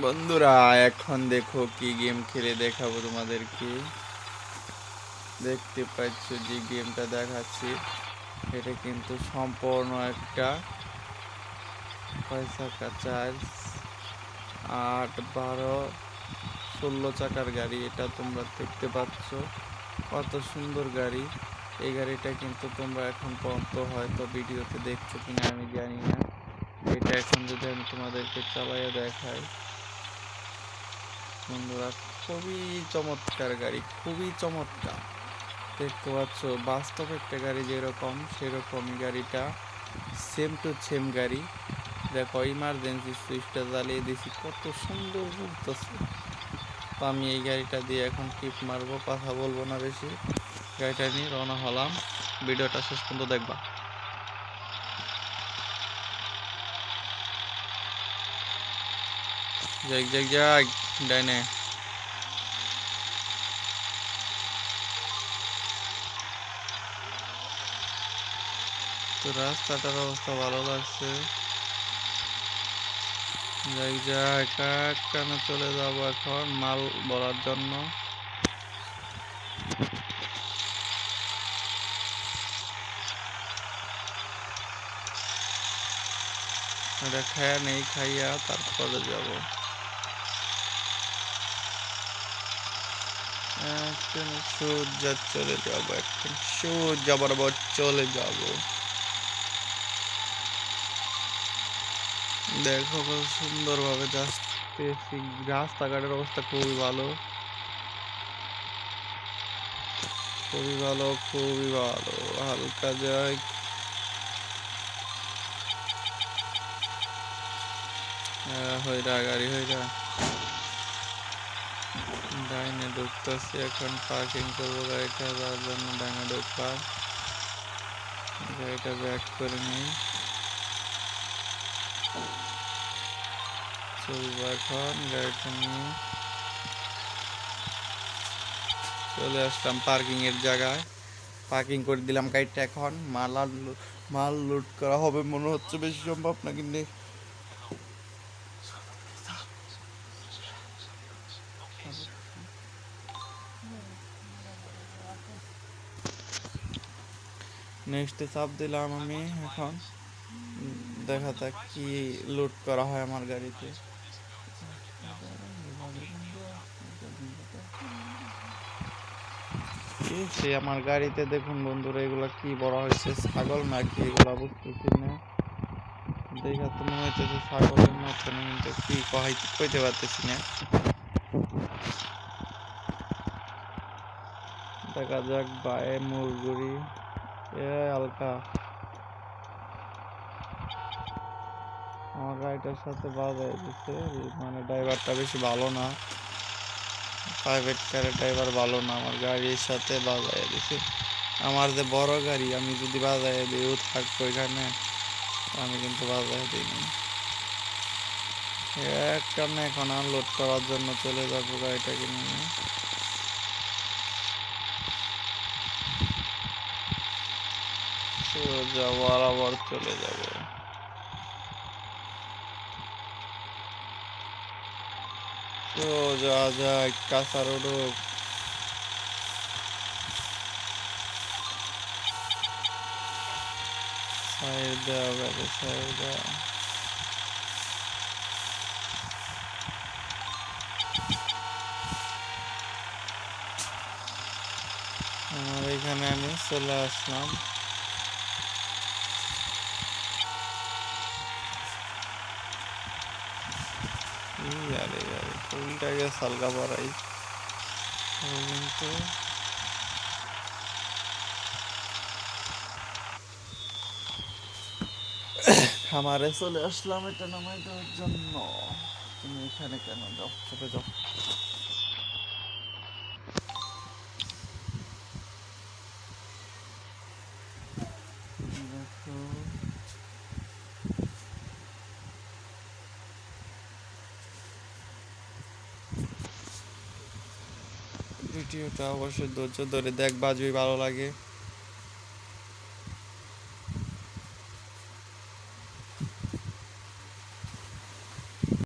বন্ধুরা, এখন দেখো কি গেম খেলে দেখাবো তোমাদেরকে। দেখতে পাচ্ছ যে গেমটা দেখাচ্ছি। এটা কিন্তু সম্পূর্ণ একটা পয়সা চার্জ আট, বারো, ষোলো চাকার গাড়ি, এটা তোমরা দেখতে পাচ্ছ। কত সুন্দর গাড়ি। এই গাড়িটা কিন্তু তোমরা এখন পর্যন্ত হয়তো ভিডিওতে দেখছ কিনা আমি জানি না। এটা এখন যদি আমি তোমাদেরকে চালাইয়া দেখাই বন্ধুরা, খুবই চমৎকার গাড়ি, খুবই চমৎকার। দেখতে পাচ্ছ, বাস্তব একটা গাড়ি যেরকম, সেরকমই গাড়িটা সেম টু সেম গাড়ি। দেখো ইমার্জেন্সি সুইচটা জ্বালিয়ে দিছি কত সুন্দর ঘুরতেছে। তো আমি এই গাড়িটা দিয়ে এখন টিপ মারবো, কথা বলব না বেশি। গাড়িটা নিয়ে রওনা হলাম, ভিডিওটা শেষ পর্যন্ত দেখবা। যাক যাক যাক ডাইনে তো রাস্তাটার অবস্থা ভালো লাগছে। যাই যাক কানে চলে যাব এখন মাল ভরার জন্য? এটা খায়া নেই, খাইয়া তারপরে যাব। একদিন সূর্য চলে যাব একদিন সূর্য বরাবর চলে যাব। দেখো কত সুন্দরভাবে যাচ্তেছি রাস্তাঘাটের অবস্থা খুবই ভালো। খুবই ভালো খুবই ভালো, হালকা যাই হইরা গাড়ি হইরা ডাইনে ঢুকতেছি, এখন পার্কিং করব গাড়িটা, যার জন্য ডাইনে ঢুকলাম। গাড়িটা ব্যাক করে নিই। চলবো এখন, গাড়িটা নিয়ে চলে আসলাম পার্কিং এর জায়গায়। পার্কিং করে দিলাম গাড়িটা এখন। মাল মাল লুট করা হবে মনে হচ্ছে বেশি সম্ভব না কিন্তু নেক্সটে চাপ দিলাম আমি এখন। দেখা যাক কি লুট করা হয় আমার গাড়িতে। সে আমার গাড়িতে দেখুন বন্ধুরা, এগুলো কি বড় হয়েছে? ছাগল নাকি এগুলা বুঝতেছি না। দেখা তো মনে হইতেছে ছাগলের মতন কিন্তু কি কহাই কইতে পারতেছি না। দেখা যাক বায়ে মুরগুড়ি এ হালকা। আমার গাড়িটার সাথে বাজায় দিচ্ছে মানে ড্রাইভারটা বেশি ভালো না। প্রাইভেট কারের ড্রাইভার ভালো না, আমার গাড়ির সাথে বাজায় দিছে। আমার যে বড় গাড়ি, আমি যদি বাজায় দিই, ও থাকব এখানে, আমি কিন্তু বাজায় দিইনি একটা না এখন আনলোড করার জন্য চলে যাব গাড়িটাকে নিয়ে। সোজা বরাবর চলে যাব। সোজা যায় কাঁচা রোড। সাইড আমার এখানে আমি চলে আসলাম। আরে আরে কিন্তু খামারে চলে আসলাম এটা নামাই দেওয়ার জন্য। তুমি এখানে কেন যাও? চলে যাও দেখো ভিডিওটা অবশ্যই ধৈর্য ধরে দেখবা যদি ভালো লাগে।